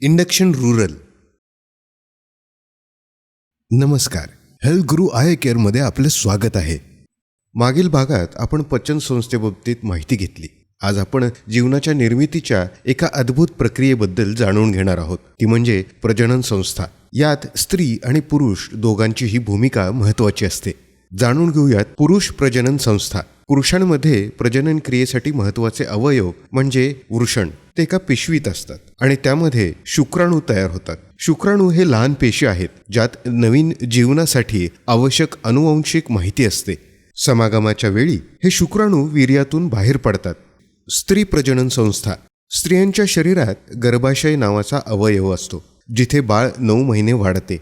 Induction rural. नमस्कार. Health Guru I केअरमध्ये आपले स्वागत आहे. मागील भागात आपण पचन संस्थेबाबतीत माहिती घेतली. आज आपण जीवनाच्या निर्मितीच्या एका अद्भुत प्रक्रियेबद्दल जाणून घेणार आहोत. ती म्हणजे प्रजनन संस्था. यात स्त्री आणि पुरुष दोघांचीही भूमिका महत्वाची असते. जाणून घेऊयात पुरुष प्रजनन संस्था. पुरुषांमध्ये प्रजनन क्रियेसाठी महत्त्वाचे अवयव म्हणजे वृषण. ते एका पिशवीत असतात आणि त्यामध्ये शुक्राणू तयार होतात. शुक्राणू हे लहान पेशी आहेत ज्यात नवीन जीवनासाठी आवश्यक अनुवंशिक माहिती असते. समागमाच्या वेळी हे शुक्राणू वीर्यातून बाहेर पडतात. स्त्री प्रजनन संस्था. स्त्रियांच्या शरीरात गर्भाशय नावाचा अवयव असतो जिथे बाळ नऊ महिने वाढते.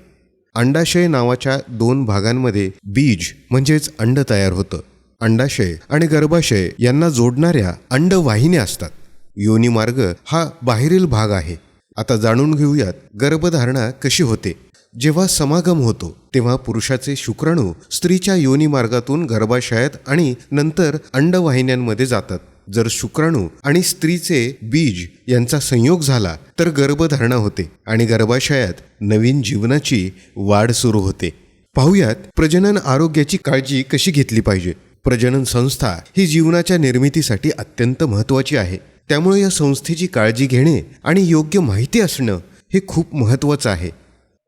अंडाशय नावाच्या दोन भागांमध्ये बीज म्हणजेच अंड तयार होतं. अंडाशय आणि गर्भाशय यांना जोडणाऱ्या अंडवाहिन्या असतात. योनिमार्ग हा बाहेरील भाग आहे. आता जाणून घेऊयात गर्भधारणा कशी होते. जेव्हा समागम होतो तेव्हा पुरुषाचे शुक्राणू स्त्रीच्या योनिमार्गातून गर्भाशयात आणि नंतर अंडवाहिन्यांमध्ये जातात. जर शुक्राणू आणि स्त्रीचे बीज यांचा संयोग झाला तर गर्भधारणा होते आणि गर्भाशयात नवीन जीवनाची वाढ सुरू होते. पाहुयात प्रजनन आरोग्याची काळजी कशी घेतली पाहिजे. प्रजनन संस्था ही जीवनाच्या निर्मितीसाठी अत्यंत महत्त्वाची आहे. त्यामुळे या संस्थेची काळजी घेणे आणि योग्य माहिती असणं हे खूप महत्त्वाचं आहे.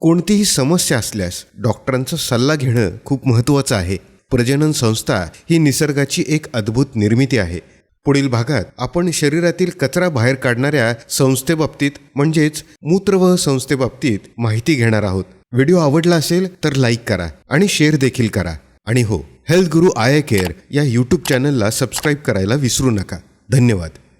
कोणतीही समस्या असल्यास डॉक्टरांचा सल्ला घेणं खूप महत्त्वाचं आहे. प्रजनन संस्था ही निसर्गाची एक अद्भुत निर्मिती आहे. पुढील भागात आपण शरीरातील कचरा बाहेर काढणाऱ्या संस्थेबाबतीत म्हणजेच मूत्रवह संस्थेबाबतीत माहिती घेणार आहोत. व्हिडिओ आवडला असेल तर लाईक करा आणि शेअर देखील करा. आणि हो हेल्थ गुरु आय केअर या यूट्यूब चॅनलला सबस्क्राईब करायला विसरू नका. धन्यवाद.